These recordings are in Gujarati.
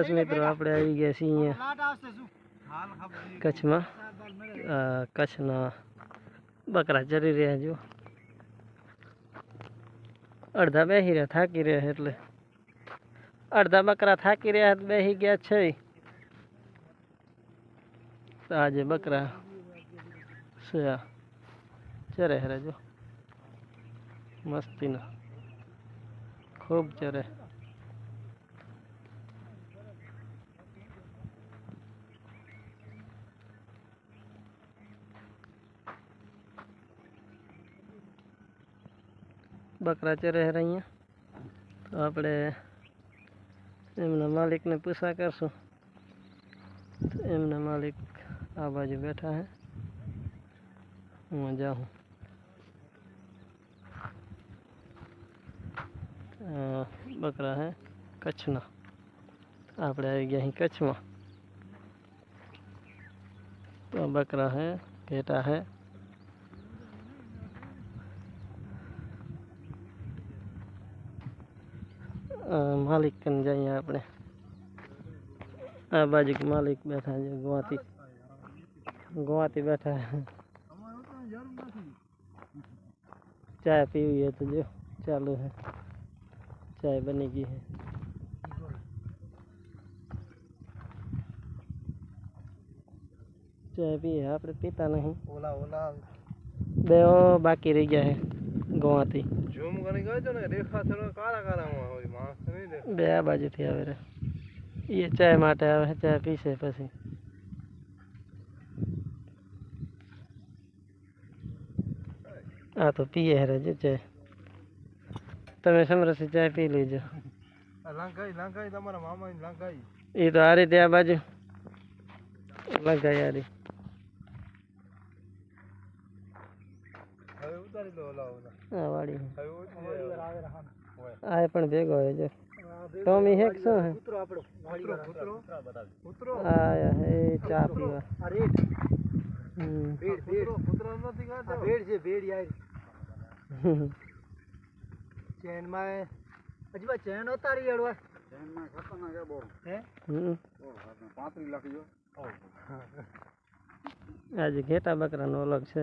બસ મિત્રો આપણે આવી ગયા છીએ અહીંયા કચ્છમાં કચ્છના બકરા ચરી રહ્યા જો અડધા બેસી રહ્યા થાકી રહ્યા એટલે અડધા બકરા થાકી રહ્યા બેસી ગયા છે આજે બકરા છે ચરે હરે જો મસ્તીના ખૂબ ચરે बकरा च रह रही हैं तो आप इमना तो मालिक ने पूछा कर सो तो इमना मालिक आवाज बैठा है वहाँ जाऊँ बकरा है कच्छना आप गया ही कच्छवा तो बकरा है घेटा है مالک کنجائنا اپنے આ બાજુ કે માલિક બેઠા છે ગોવાતી ગોવાતી બેઠા છે ચા પીવી હે તુજો ચાલે છે ચા बनेगी है चाय भी है આપણે પીતા નહીં બોલા બોલા દેઓ બાકી રહી ગયા છે ગોવાથી ઝૂમ કરી ગયો છો ને રેખા થોડો કાળા કાળામાં હોય માણસ નહીં દેખાય બે બાજુથી આવે રે એ ચાય માટે આવે ચાય પીશે પછી આ તો પીએ હરે જે ચાય તમે સમરસી ચાય પી લેજો લંકાઈ લંકાઈ તમારા મામા લંકાઈ એ તો આ રીતે આ બાજુ લંકાઈ આ રીતે હા વાડી પણ ભેગો હોય જો ટોમી હેક શું હે કૂતરો ચા પીવા અરે ભેડ ભેડ કૂતરો નથી ખાતો ભેડ છે ભેડ યાર ચેન માં અજવા ચેન ઉતારી અડવા ચેન હે હમ 35 આજે ઘેટા બકરાનો અલગ છે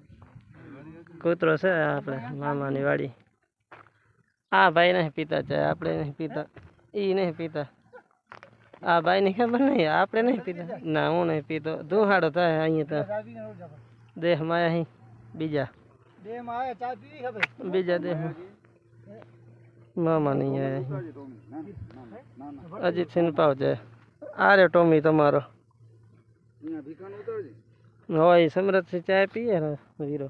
કૂતરો છે આપણે મામાની વાડી આ ભાઈ નહીં પીતા ચાય આપણે નહીં પીતા એ નહીં પીતા આ ભાઈ ની ખબર નહીં આપણે નહીં પીતા ના હું નહીં પીતો તું હાડો થાય અહીંયા તો દેહ માં અહીં બીજા બીજા દેહ મામા નહીં આવે અજીતસિંહ પાવ છે આ રે ટોમી તમારો હોય સમરથસિંહ ચા પીએ વીરો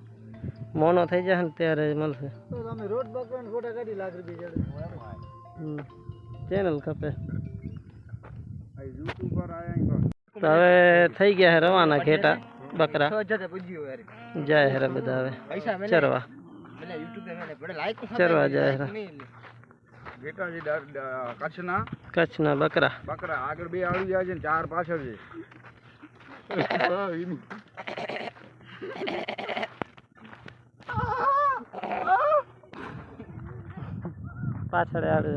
મોનો થઈ જશે ને ત્યારે મળશે તો તમે રોડ બગડે ને ફોટા કાઢી લાખ રૂપિયા જડે ચેનલ ખપે હવે થઈ ગયા છે રવાના ઘેટા બકરા જાય હેરા બધા હવે ચરવા ચરવા જાય હેરા ઘેટાજી કચ્છના કચ્છના બકરા બકરા આગળ બે આવી જાય છે ચાર પાછળ છે પાછળ આવે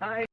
આવે